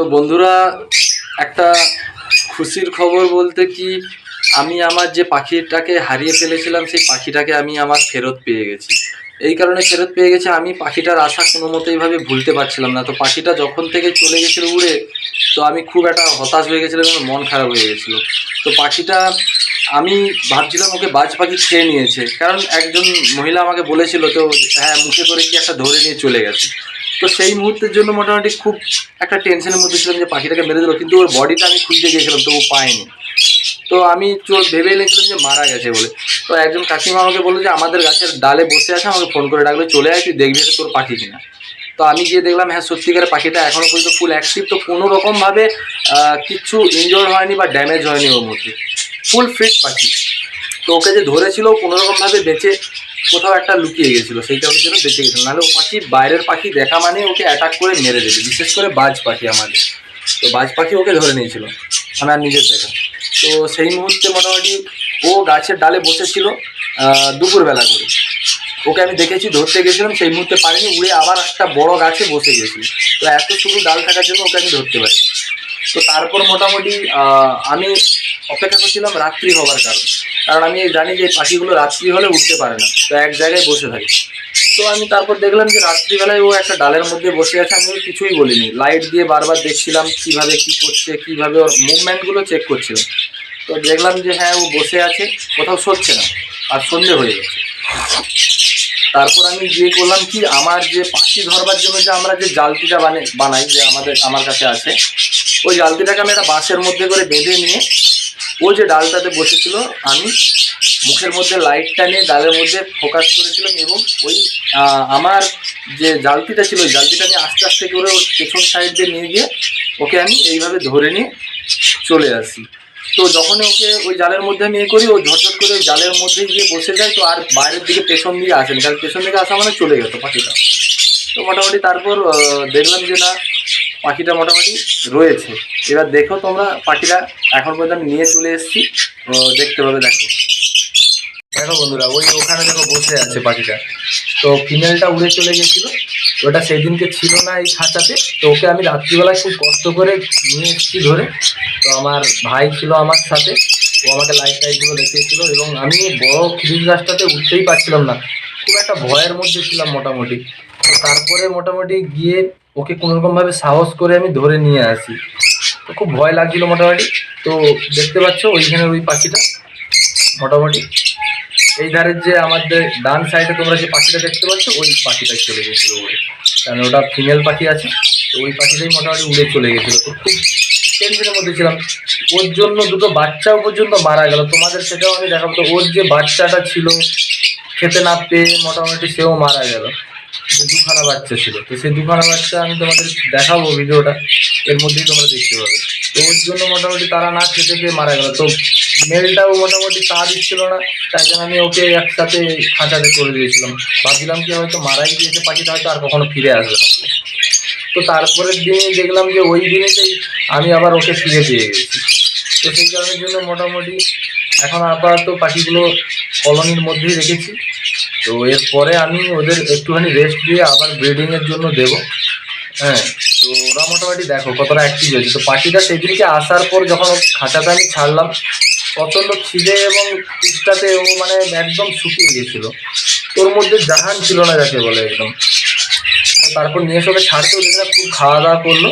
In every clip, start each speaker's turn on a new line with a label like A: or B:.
A: তো বন্ধুরা, একটা খুশির খবর বলতে কি, আমি আমার যে পাখিটাকে হারিয়ে ফেলেছিলাম, সেই পাখিটাকে আমি আমার ফেরত পেয়ে গেছি। এই কারণে ফেরত পেয়ে গেছি, আমি পাখিটার আশা কোনো মতেইভাবে ভুলতে পারছিলাম না। তো পাখিটা যখন থেকে চলে গেছিল উড়ে, তো আমি খুব একটা হতাশ হয়ে গেছিলাম এবং মন খারাপ হয়ে গেছিল। তো পাখিটা, আমি ভাবছিলাম ওকে বাজ পাখি খেয়ে নিয়েছে। কারণ একজন মহিলা আমাকে বলেছিল, তো হ্যাঁ মুখে করে কি একটা ধরে নিয়ে চলে গেছে? তো সেই মুহূর্তের জন্য মোটামুটি খুব একটা টেনশনের মধ্যে ছিলাম যে পাখিটাকে মেরে দিল, কিন্তু ওর বডিটা আমি খুঁজতে গিয়েছিলাম তো ও পায়নি তো আমি চোর ভেবে নিয়েছিলাম যে মারা গেছে বলে। তো একজন কাকিমা আমাকে বলল যে, আমাদের গাছের ডালে বসে আছে, আমাকে ফোন করে ডাকলে চলে আয়, তুই দেখবি তোর পাখি কিনা। তো আমি গিয়ে দেখলাম হ্যাঁ সত্যিকারের পাখিটা এখনও পর্যন্ত ফুল অ্যাক্টিভ তো কোনো রকমভাবে কিচ্ছু ইনজোর হয়নি বা ড্যামেজ হয়নি ওর মধ্যে। ফুল ফিট পাখি। তো ওকে যে ধরেছিল ও কোনো রকমভাবে বেঁচে কোথাও একটা লুকিয়ে গেছিল সেই কারণের জন্য বেঁচে গেছিল নাহলে ও পাখি, বাইরের পাখি দেখা মানে ওকে অ্যাটাক করে মেরে দেবে, বিশেষ করে বাজ পাখি আমাদের। তো বাজ পাখি ওকে ধরে নিয়েছিল আমার নিজের দেখা। তো সেই মুহূর্তে মোটামুটি ও গাছের ডালে বসেছিল দুপুরবেলা করে। ওকে আমি দেখেছি, ধরতে গেছিলাম, সেই মুহূর্তে পারিনি, উড়ে আবার একটা বড় গাছে বসে গেছিল। তো এত শুধু ডাল থাকার জন্য ওকে আমি ধরতে পারিনি। তো তারপর মোটামুটি আমি অপেক্ষা করছিলাম রাত্রি হবার কারণ। কারণ আমি জানি যে পাখিগুলো রাত্রি হলে উঠতে পারে না, তো এক জায়গায় বসে থাকে। তো আমি তারপর দেখলাম যে রাত্রিবেলায় ও একটা ডালের মধ্যে বসে আছে, আমি কিছুই বলিনি। লাইট দিয়ে বারবার দেখছিলাম কীভাবে কি করছে, কীভাবে ওর মুভমেন্টগুলো চেক করছিলাম তো দেখলাম যে হ্যাঁ ও বসে আছে, কোথাও সরছে না, আর সন্ধে হয়ে গেছে। তারপর আমি গিয়ে করলাম কি, আমার যে পাখি ধরবার জন্য যে আমরা যে জালতিটা বানাই বানাই যে আমাদের, আমার কাছে আছে, ওই জালতিটাকে আমি একটা বাঁশের মধ্যে করে বেঁধে নিয়ে ও যে ডালটাতে বসেছিল, আমি মুখের মধ্যে লাইটটা নিয়ে ডালের মধ্যে ফোকাস করেছিলাম এবং ওই আমার যে জালতিটা ছিল, ওই জালতিটা নিয়ে আস্তে আস্তে করে ওর পেছন সাইড দিয়ে নিয়ে গিয়ে ওকে আমি এইভাবে ধরে নিয়ে চলে আসি। তো যখন ওকে ওই জালের মধ্যে আমি করি, ও ঝটঝট করে ওই জালের মধ্যে গিয়ে বসে যায়, তো আর বাইরের দিকে পেছন দিকে আসেনি কারণ পেছন দিকে আসা মানে চলে গেছে পাখিটা। তো মোটামুটি তারপর দেখলাম যে না, পাখিটা মোটামুটি রয়েছে। এবার দেখো তোমরা পাখিটা এখন পর্যন্ত আমি নিয়ে চলে এসেছি। তো দেখতে পাবে, দেখো। দেখো বন্ধুরা, ওই ওখানে দেখো বসে আছে পাখিটা। তো ফিমেলটা উড়ে চলে গেছিল। ওটা সেই দিনকে ছিল না এই খাঁচাতে। তো ওকে আমি রাত্রিবেলায় খুব কষ্ট করে নিয়ে এসেছি ধরে। তো আমার ভাই ছিল আমার সাথে। ও আমাকে লাইট টাইটগুলো দেখিয়েছিল এবং আমি বড় খিরিস গাছটাতে উঠতেই পারছিলাম না। খুব একটা ভয়ের মধ্যে ছিলাম মোটামুটি। তো তারপরে মোটামুটি গিয়ে ওকে কোনোরকমভাবে সাহস করে আমি ধরে নিয়ে আসি। খুব ভয় লাগছিল মোটামুটি। তো দেখতে পাচ্ছ ওইখানে ওই পাখিটা, মোটামুটি। এই ধারের যে আমাদের ডান সাইডে তোমরা যে পাখিটা দেখতে পাচ্ছ, ওই পাখিটাই চলে গেছিল উড়ে কারণ ওটা ফিমেল পাখি আছে, তো ওই পাখিটাই মোটামুটি উড়ে চলে গেছিল। তো খুব টেনশনের মধ্যে ছিলাম। ওর জন্য দুটো বাচ্চাও পর্যন্ত মারা গেল। তোমাদের সেটাও আমি দেখাবো। তো ওর যে বাচ্চাটা ছিল, খেতে না পেয়ে মোটামুটি সেও মারা গেল। যে দুখানা বাচ্চা ছিল। তো সেই দুখানা বাচ্চা আমি তোমাদের দেখাবো ভিডিওটা। এর মধ্যেই তোমরা দেখতে পাবে। তো ওর জন্য মোটামুটি তারা না খেতে পেয়ে মারা গেল। তো মেলটাও মোটামুটি তা দিচ্ছিল না, তাই জন্য আমি ওকে একসাথে খাঁচাতে করে দিয়েছিলাম। ভাবছিলাম কি হয়তো মারাই গিয়েছে পাখিটা, হয়তো আর কখনো ফিরে আসবে না। তো তারপরের দিনে দেখলাম যে ওই দিনেতেই আমি আবার ওকে ফিরে পেয়ে গেছি। তো সেই কারণের জন্য মোটামুটি এখন আপাতত পাখিগুলো কলোনির মধ্যেই রেখেছি। তো এরপরে আমি ওদের একটুখানি রেস্ট দিয়ে আবার ব্রিডিংয়ের জন্য দেবো। হ্যাঁ তো ওরা মোটামুটি দেখো কতটা অ্যাক্টিভ হয়েছে। তো পাখিটা সেদিনকে আসার পর যখন খাঁচাতে আমি ছাড়লাম, প্রচণ্ড খিদে এবং পিসটাতে ও মানে একদম শুকিয়ে গেছিল। তোর মধ্যে জাহান ছিল না যাকে বলে একদম। তারপর নিয়ে এসে ওকে ছাড়তেও দেখলাম খুব খাওয়া দাওয়া করল।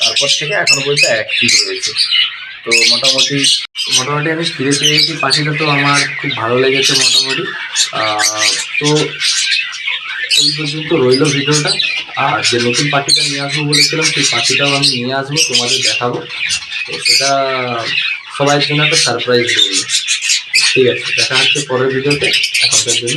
A: তারপর থেকে এখনও পর্যন্ত অ্যাক্টিভ রয়েছে। তো মোটামুটি মোটামুটি আমি ফিরে পেয়ে গেছি। পাখিটা তো আমার খুব ভালো লেগেছে মোটামুটি। তো এই পর্যন্ত রইল ভিডিওটা। আর যে নতুন পাখিটা নিয়ে আসব বলেছিলাম, সেই পাখিটাও আমি নিয়ে আসব, তোমাদের দেখাবো। তো সেটা সবাই জন্য একটা সারপ্রাইজ ঠিক আছে, দেখা হচ্ছে পরের ভিডিওতে। এখনকার জন্য।